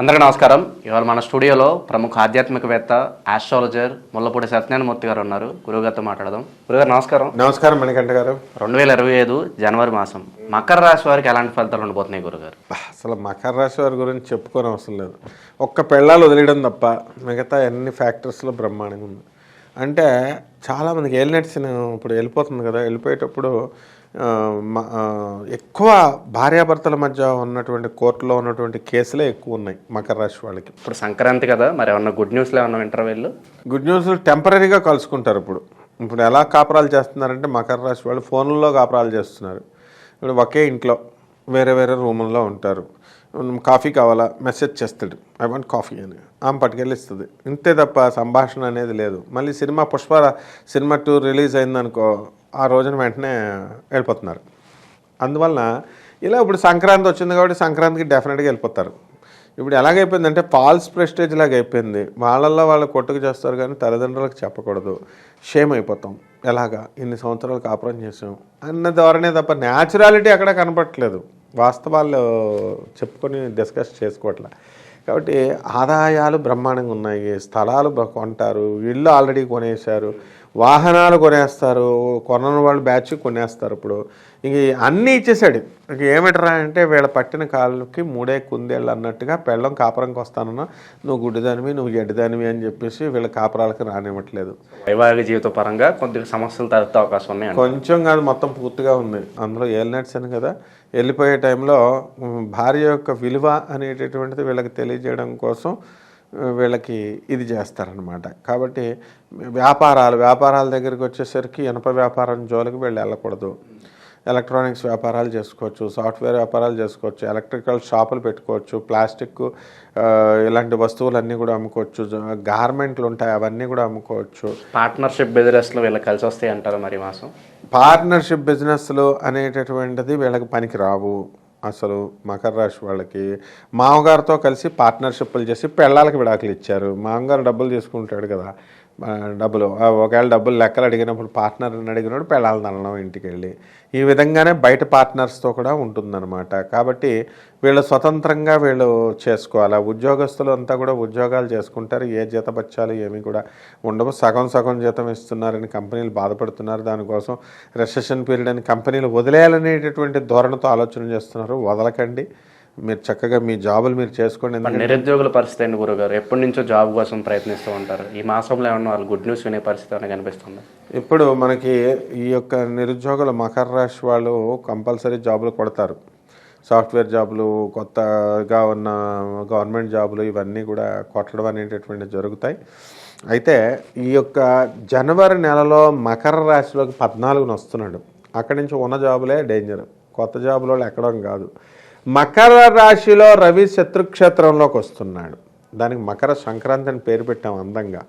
అందరికీ నమస్కారం. ఇవాళ మన స్టూడియోలో ప్రముఖ ఆధ్యాత్మికవేత్త ఆస్ట్రాలజర్ ముల్లపూడి సత్యనారాయణమూర్తి గారు ఉన్నారు. గురుగారితో మాట్లాడదాం. గురుగారు నమస్కారం. నమస్కారం మణికంఠ గారు. రెండు వేల ఇరవై ఐదు జనవరి మాసం. మకర రాశి వారికి ఎలాంటి ఫలితాలు ఉండబోతున్నాయి గురుగారు అసలు మకర రాశి వారి గురించి చెప్పుకోని అవసరం లేదు. ఒక్క పెళ్ళాలు వదిలేయడం తప్ప మిగతా అన్ని ఫ్యాక్టర్స్లో బ్రహ్మాండంగా ఉంది. అంటే చాలామందికి ఏలినట్స్ ఇప్పుడు వెళ్ళిపోతుంది కదా. వెళ్ళిపోయేటప్పుడు ఎక్కువ భార్యాభర్తల మధ్య ఉన్నటువంటి కోర్టులో ఉన్నటువంటి కేసులే ఎక్కువ ఉన్నాయి మకర రాశి వాళ్ళకి. ఇప్పుడు సంక్రాంతి కదా మరి ఏమన్నా గుడ్ న్యూస్లో ఏమన్నా వింటారా వీళ్ళు గుడ్ న్యూస్ టెంపరీగా కలుసుకుంటారు ఇప్పుడు. ఇప్పుడు ఎలా కాపురాలు చేస్తున్నారంటే మకర రాశి వాళ్ళు ఫోన్లలో కాపురాలు చేస్తున్నారు. ఇప్పుడు ఒకే ఇంట్లో వేరే వేరే రూముల్లో ఉంటారు. కాఫీ కావాలా? మెసేజ్ చేస్తాడు. ఐ వాంట్ కాఫీ అని. ఆమె పట్టుకెళ్ళి ఇస్తుంది ఇంతే తప్ప సంభాషణ అనేది లేదు. మళ్ళీ cinema Pushpa cinema two release అయిందనుకో ఆ రోజున వెంటనే వెళ్ళిపోతున్నారు. అందువలన ఇలా ఇప్పుడు సంక్రాంతి వచ్చింది కాబట్టి సంక్రాంతికి డెఫినెట్గా వెళ్ళిపోతారు. ఇప్పుడు ఎలాగైపోయిందంటే ఫాల్స్ ప్రెస్టేజ్ లాగా అయిపోయింది. వాళ్ళల్లో వాళ్ళు కొట్టుకు చేస్తారు కానీ తల్లిదండ్రులకు చెప్పకూడదు. షేమ్ అయిపోతాం. ఎలాగా? ఇన్ని సంవత్సరాలు కాపురం చేసాం అన్న ద్వారానే తప్ప న్యాచురాలిటీ అక్కడ కనపడట్లేదు. వాస్తవాలు చెప్పుకొని డిస్కస్ చేసుకోవట్లే. కాబట్టి ఆదాయాలు బ్రహ్మాండంగా ఉన్నాయి. స్థలాలు కొంటారు. ఇళ్ళు ఆల్రెడీ కొనేశారు. వాహనాలు కొనేస్తారు కొనని వాళ్ళు బ్యాచ్ కొనేస్తారు ఇప్పుడు. ఇంక అన్నీ ఇచ్చేసాడు. ఇంక ఏమిటరా అంటే వీళ్ళ పట్టిన కాళ్ళకి మూడే కుందేళ్ళు అన్నట్టుగా పెళ్ళం కాపురంకి వస్తానన్నా నువ్వు గుడ్డిదానివి నువ్వు ఎడ్డిదానివి అని చెప్పేసి వీళ్ళ కాపురాలకు రానివ్వట్లేదు. వైవాహిక జీవిత పరంగా కొద్దిగా సమస్యలు తలెత్తే అవకాశం ఉన్నాయి కొంచెం కాదు మొత్తం పూర్తిగా ఉంది. అందులో ఏలినట్స్ అని కదా వెళ్ళిపోయే టైంలో భార్య యొక్క విలువ అనేటటువంటిది వీళ్ళకి తెలియజేయడం కోసం వీళ్ళకి ఇది చేస్తారనమాట కాబట్టి వ్యాపారాలు వ్యాపారాల దగ్గరికి వచ్చేసరికి ఇనప వ్యాపారం జోలికి వీళ్ళు వెళ్ళకూడదు. ఎలక్ట్రానిక్స్ వ్యాపారాలు చేసుకోవచ్చు సాఫ్ట్వేర్ వ్యాపారాలు చేసుకోవచ్చు ఎలక్ట్రికల్ షాపులు పెట్టుకోవచ్చు ప్లాస్టిక్ ఇలాంటి వస్తువులన్నీ కూడా అమ్ముకోవచ్చు గార్మెంట్లు ఉంటాయి అవన్నీ కూడా అమ్ముకోవచ్చు. పార్ట్నర్షిప్ బిజినెస్లో వీళ్ళకి కలిసి వస్తాయి అంటారు మరి మాసం? పార్ట్నర్షిప్ బిజినెస్లు అనేటటువంటిది వీళ్ళకి పనికి రావు అసలు మకర రాశి వాళ్ళకి మామగారితో కలిసి పార్ట్నర్షిప్లు చేసి పెళ్ళాలకి విడాకులు ఇచ్చారు. మామగారు డబ్బులు తీసుకుంటాడు కదా. డబ్బులు. ఒకవేళ డబ్బులు లెక్కలు అడిగినప్పుడు పార్ట్నర్ని అడిగినప్పుడు పెళ్ళాలని అనడం ఇంటికి వెళ్ళి ఈ విధంగానే బయట పార్ట్నర్స్తో కూడా ఉంటుందన్నమాట. కాబట్టి వీళ్ళు స్వతంత్రంగా వీళ్ళు చేసుకోవాలి? ఉద్యోగస్తులు అంతా కూడా ఉద్యోగాలు చేసుకుంటారు. ఏ జీతపత్యాలు ఏమీ కూడా ఉండవు. సగం సగం జీతం ఇస్తున్నారని కంపెనీలు బాధపడుతున్నారు. దానికోసం రెసెషన్ పీరియడ్ అని కంపెనీలు వదిలేయాలనేటటువంటి ధోరణితో ఆలోచన చేస్తున్నారు. వదలకండి. మీరు చక్కగా మీ జాబులు మీరు చేసుకోండి. నిరుద్యోగుల పరిస్థితి ఏంటి గురుగారు? ఎప్పటి నుంచో జాబ్ కోసం ప్రయత్నిస్తూ ఉంటారు. ఈ మాసంలో ఏమన్నా వాళ్ళు గుడ్ న్యూస్ వినే పరిస్థితి ఏమైనా కనిపిస్తుంది? ఇప్పుడు మనకి ఈ యొక్క నిరుద్యోగుల మకర రాశి వాళ్ళు కంపల్సరీ జాబులు కొడతారు. సాఫ్ట్వేర్ జాబులు కొత్తగా ఉన్న గవర్నమెంట్ జాబులు ఇవన్నీ కూడా కొట్టడం అనేటటువంటి జరుగుతాయి. అయితే ఈ యొక్క జనవరి నెలలో మకర రాశిలోకి పద్నాలుగున వస్తున్నాడు. అక్కడి నుంచి ఉన్న జాబులే డేంజర్. కొత్త జాబులో ఎక్కడం కాదు. మకర రాశిలో రవి శత్రుక్షేత్రంలోకి వస్తున్నాడు. దానికి మకర సంక్రాంతి అని పేరు పెట్టాం అందంగా.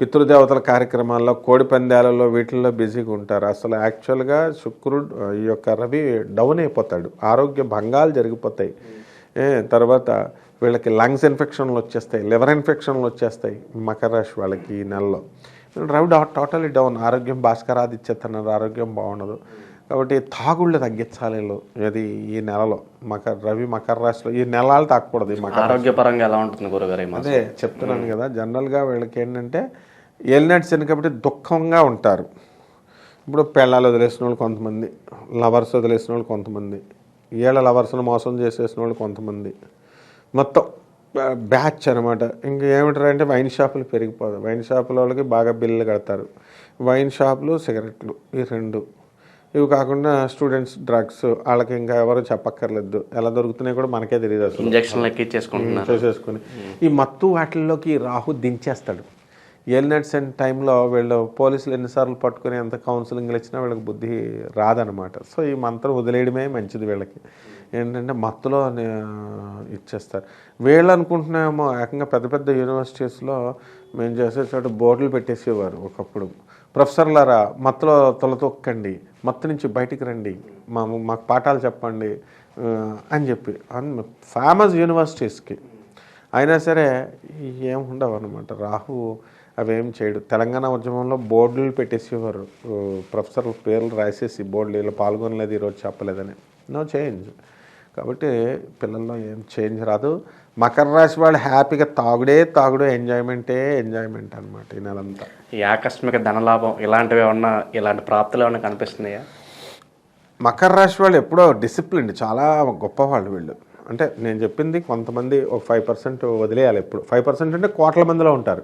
పితృదేవతల కార్యక్రమాల్లో కోడి పందాలలో వీటిల్లో బిజీగా ఉంటారు. అసలు యాక్చువల్గా శుక్రుడు ఈ యొక్క రవి డౌన్ అయిపోతాడు. ఆరోగ్య భంగాలు జరిగిపోతాయి. తర్వాత వీళ్ళకి లంగ్స్ ఇన్ఫెక్షన్లు వచ్చేస్తాయి లివర్ ఇన్ఫెక్షన్లు వచ్చేస్తాయి మకర రాశి వాళ్ళకి ఈ నెలలో. Ravi totally down. ఆరోగ్యం భాస్కరాదిత్య తన ఆరోగ్యం బాగుండదు. కాబట్టి తాగుళ్ళు తగ్గించాలి. ఇది ఈ నెలలో. మకర రవి మకర రాశిలో ఈ నెలలు ఈ మకర ఆరోగ్యపరంగా ఎలా ఉంటుంది గురుగారు అదే చెప్తున్నాను కదా జనరల్గా వీళ్ళకి ఏంటంటే ఏలినట్స్ కాబట్టి దుఃఖంగా ఉంటారు. ఇప్పుడు పెళ్ళాలు వదిలేసిన వాళ్ళు కొంతమంది లవర్స్ వదిలేసిన వాళ్ళు కొంతమంది ఏళ్ళ లవర్స్ని మోసం చేసేసిన వాళ్ళు కొంతమంది. మొత్తం బ్యాచ్ అనమాట ఇంకా ఏమిటారు అంటే వైన్ షాపులు పెరిగిపోతాయి. వైన్ షాపుల వాళ్ళకి బాగా బిల్లులు కడతారు. వైన్ షాపులు సిగరెట్లు ఈ రెండు. ఇవి కాకుండా స్టూడెంట్స్ డ్రగ్స్ వాళ్ళకి ఇంకా ఎవరు చెప్పక్కర్లేదు. ఎలా దొరుకుతున్నాయి కూడా మనకే తెలియదు అసలు. ఎక్కిచ్చేసుకుంటున్నారు చేసేసుకుని. ఈ మత్తు వాటిల్లోకి రాహు దించేస్తాడు. ఏలినట్స్ అండ్ టైంలో వీళ్ళు పోలీసులు ఎన్నిసార్లు పట్టుకుని ఎంత కౌన్సిలింగ్లు ఇచ్చినా వీళ్ళకి బుద్ధి రాదనమాట సో ఈ మంత్రం వదిలేయడమే మంచిది వీళ్ళకి. ఏంటంటే మత్తులో ఇచ్చేస్తారు. వీళ్ళు అనుకుంటున్నామో ఏకంగా పెద్ద పెద్ద యూనివర్సిటీస్లో మేము చేసే చోట బోర్డులు పెట్టేసేవారు ఒకప్పుడు. ప్రొఫెసర్లారా మత్తులో తొలతొక్కండి మత్తు నుంచి బయటికి రండి మా మాకు పాఠాలు చెప్పండి అని చెప్పి. ఫేమస్ యూనివర్సిటీస్కి. అయినా సరే ఏం ఉండవు అనమాట రాహు అవేం చేయడు. తెలంగాణ ఉద్యమంలో బోర్డులు పెట్టేసేవారు. ప్రొఫెసర్ పేర్లు రాసేసి బోర్డులు ఇలా పాల్గొనలేదు ఈరోజు చెప్పలేదని. No change. కాబట్టి పిల్లల్లో ఏం చేంజ్ రాదు. మకర రాశి వాళ్ళు హ్యాపీగా తాగుడే తాగుడు ఎంజాయ్మెంటే ఎంజాయ్మెంట్ అనమాట ఈ నెలంతా. ఈ ఆకస్మిక ధనలాభం ఇలాంటివి ఏమన్నా ఇలాంటి ప్రాప్తులు ఏమన్నా కనిపిస్తున్నాయా? మకర రాశి వాళ్ళు ఎప్పుడో డిసిప్లిన్ చాలా గొప్ప వాళ్ళు. వీళ్ళు అంటే నేను చెప్పింది కొంతమంది ఒక ఫైవ్ పర్సెంట్ వదిలేయాలి ఎప్పుడు. ఫైవ్ పర్సెంట్ అంటే కోట్ల మందిలో ఉంటారు.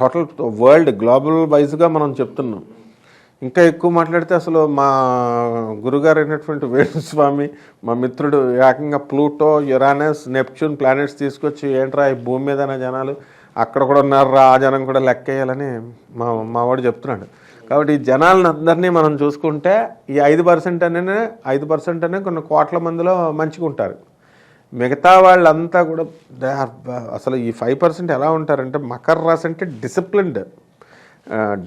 టోటల్ వరల్డ్ గ్లోబల్ వైజ్గా మనం చెప్తున్నాం. ఇంకా ఎక్కువ మాట్లాడితే అసలు మా గురుగారు అయినటువంటి వేణుస్వామి మా మిత్రుడు ఏకంగా ప్లూటో యురానస్ నెప్చ్యూన్ ప్లానెట్స్ తీసుకొచ్చి ఏంట్రా ఈ భూమి మీద జనాలు అక్కడ కూడా ఉన్నారా ఆ జనం కూడా లెక్కేయాలని మా మా మావాడు చెప్తున్నాడు. కాబట్టి ఈ జనాలను అందరినీ మనం చూసుకుంటే ఈ ఐదు పర్సెంట్ అనే ఐదు పర్సెంట్ అనే కొన్ని కోట్ల మందిలో మంచిగా ఉంటారు. మిగతా వాళ్ళంతా కూడా దే అసలు ఈ ఫైవ్ పర్సెంట్ ఎలా ఉంటారంటే మకర రాస్ అంటే డిసిప్లిన్డ్.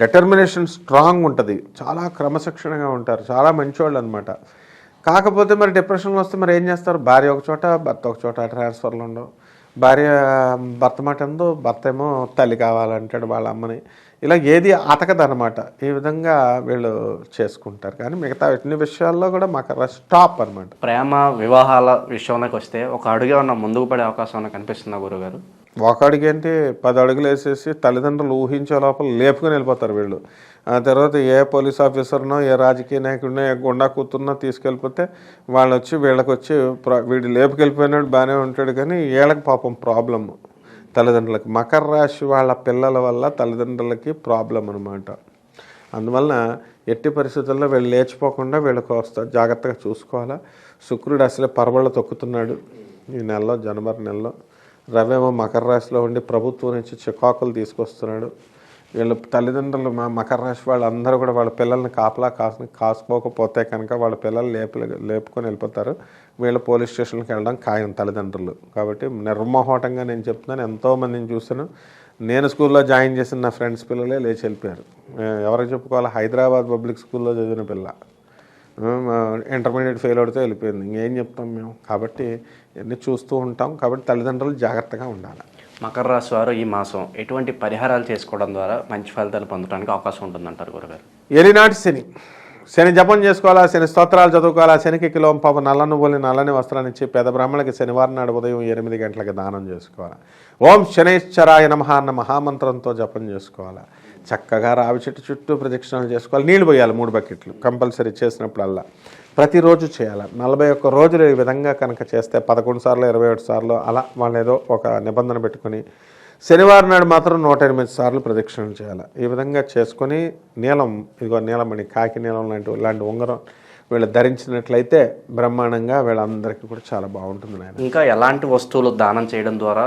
డెటర్మినేషన్ స్ట్రాంగ్ ఉంటుంది. చాలా క్రమశిక్షణగా ఉంటారు. చాలా మంచివాళ్ళు అనమాట కాకపోతే మరి డిప్రెషన్లో వస్తే మరి ఏం చేస్తారు? భార్య ఒక చోట భర్త ఒక చోట ట్రాన్స్ఫర్లు ఉండవు భార్య భర్త మాట ఎందు భర్త ఏమో తల్లి కావాలంటాడు వాళ్ళ అమ్మని. ఇలా ఏది అతకదనమాట ఈ విధంగా వీళ్ళు చేసుకుంటారు. కానీ మిగతా అన్ని విషయాల్లో కూడా మాకు స్టాప్ అనమాట. ప్రేమ వివాహాల విషయంలోకి వస్తే ఒక అడుగు ఏమన్నా ముందుకు పడే అవకాశం కనిపిస్తుంది కనిపిస్తుందా గురుగారు? ఒక అడుగు ఏంటి? పది అడుగులు వేసేసి తల్లిదండ్రులు ఊహించే లోపల లేపుకుని వెళ్ళిపోతారు వీళ్ళు. ఆ తర్వాత ఏ పోలీస్ ఆఫీసర్నో ఏ రాజకీయ నాయకుడినో ఏ గుండా కూతురునో తీసుకెళ్ళిపోతే వాళ్ళు వచ్చి వీళ్ళకి వచ్చి ప్ర- వీడు లేపుకెళ్ళిపోయినాడు బాగానే ఉంటాడు కానీ వీళ్ళకి పాపం ప్రాబ్లమ్ తల్లిదండ్రులకి. మకర రాశి వాళ్ళ పిల్లల వల్ల తల్లిదండ్రులకి ప్రాబ్లం అనమాట అందువలన ఎట్టి పరిస్థితుల్లో వీళ్ళు లేచిపోకుండా వీళ్ళకి వస్తా జాగ్రత్తగా చూసుకోవాలా. శుక్రుడు అసలే పరబళ్ళ తొక్కుతున్నాడు ఈ నెలలో జనవరి నెలలో. రవేమో మకర రాశిలో ఉండి ప్రభుత్వం నుంచి చికాకులు తీసుకొస్తున్నాడు. వీళ్ళ తల్లిదండ్రులు మా మకర రాశి వాళ్ళందరూ కూడా వాళ్ళ పిల్లల్ని కాపలా కాసు కాసుకోకపోతే కనుక వాళ్ళ పిల్లలు లేపు లేపుకొని వెళ్ళిపోతారు. వీళ్ళు పోలీస్ స్టేషన్కి వెళ్ళడం ఖాయం తల్లిదండ్రులు. కాబట్టి నిర్మోహటంగా నేను చెప్తున్నాను. ఎంతోమందిని చూస్తున్నాను నేను స్కూల్లో జాయిన్ చేసిన నా ఫ్రెండ్స్ పిల్లలే లేచి వెళ్ళిపోయారు. ఎవరికి చెప్పుకోవాలి? హైదరాబాద్ పబ్లిక్ స్కూల్లో చదివిన పిల్ల. ఇంటర్మీడియట్ ఫెయిల్ అవుతే వెళ్ళిపోయింది. ఇంకేం చెప్తాం మేము? కాబట్టి ఇవన్నీ చూస్తూ ఉంటాం. కాబట్టి తల్లిదండ్రులు జాగ్రత్తగా ఉండాలి. మకర రాశి వారు ఈ మాసం ఎటువంటి పరిహారాలు చేసుకోవడం ద్వారా మంచి ఫలితాలు పొందడానికి అవకాశం ఉంటుందంటారు గురుగారు? ఎలినాటి శని. శని జపం చేసుకోవాలా? శని స్తోత్రాలు చదువుకోవాలా? శనికి కిలోం పాప నల్ల నువ్వులు నల్లని వస్త్రాన్ని ఇచ్చి పేద బ్రాహ్మణులకి శనివారం నాడు ఉదయం ఎనిమిది గంటలకు దానం చేసుకోవాలి? ఓం శనేశ్వరాయ నమ అన్న మహామంత్రంతో జపం చేసుకోవాలా? చక్కగా రావి చెట్టు చుట్టూ ప్రదక్షిణలు చేసుకోవాలి. నీళ్ళు పోయాలి మూడు బకెట్లు కంపల్సరీ చేసినప్పుడల్లా. ప్రతిరోజు చేయాలి? నలభై ఒక్క రోజులు ఈ విధంగా కనుక చేస్తే పదకొండు సార్లు ఇరవై ఒకటి సార్లు అలా వాళ్ళు ఏదో ఒక నిబంధన పెట్టుకొని శనివారం నాడు మాత్రం నూట ఎనిమిది సార్లు ప్రదక్షిణలు చేయాలి. ఈ విధంగా చేసుకొని నీలం ఇదిగో నీలమణి కాకి నీలం లాంటి లాంటి ఉంగరం వీళ్ళు ధరించినట్లయితే బ్రహ్మాండంగా వీళ్ళందరికీ కూడా చాలా బాగుంటుంది నాయన. ఇంకా ఎలాంటి వస్తువులు దానం చేయడం ద్వారా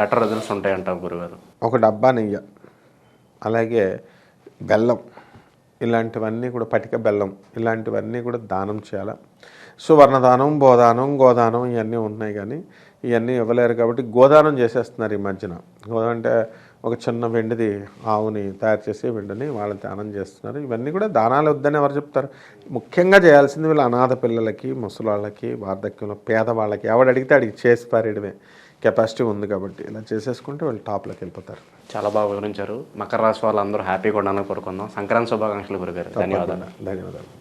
బెటర్ రిజల్ట్స్ ఉంటాయంటారు గురుగారు? ఒక డబ్బా నెయ్యి అలాగే బెల్లం ఇలాంటివన్నీ కూడా పటిక బెల్లం ఇలాంటివన్నీ కూడా దానం చేయాలి. సువర్ణదానం బోదానం గోదానం ఇవన్నీ ఉన్నాయి కానీ ఇవన్నీ ఇవ్వలేరు కాబట్టి గోదానం చేసేస్తున్నారు ఈ మధ్యన. గోదానం అంటే ఒక చిన్న వెండిది ఆవుని తయారు చేసి వెండిని వాళ్ళు దానం చేస్తున్నారు. ఇవన్నీ కూడా దానాలు వద్దని ఎవరు చెప్తారు? ముఖ్యంగా చేయాల్సింది వీళ్ళు అనాథ పిల్లలకి ముసలాళ్ళకి వార్ధక్యంలో పేదవాళ్ళకి. ఎవడు అడిగితే అడిగి చేసి పారేయడమే. కెపాసిటీ ఉంది కాబట్టి ఇలా చేసేసుకుంటే వాళ్ళు టాప్లోకి వెళ్ళిపోతారు. చాలా బాగా వివరించారు. మకర రాశి వాళ్ళందరూ హ్యాపీగా ఉండాలని కోరుకుందాం. సంక్రాంతి శుభాకాంక్షలు గురుగారు. ధన్యవాదాలు. ధన్యవాదాలు.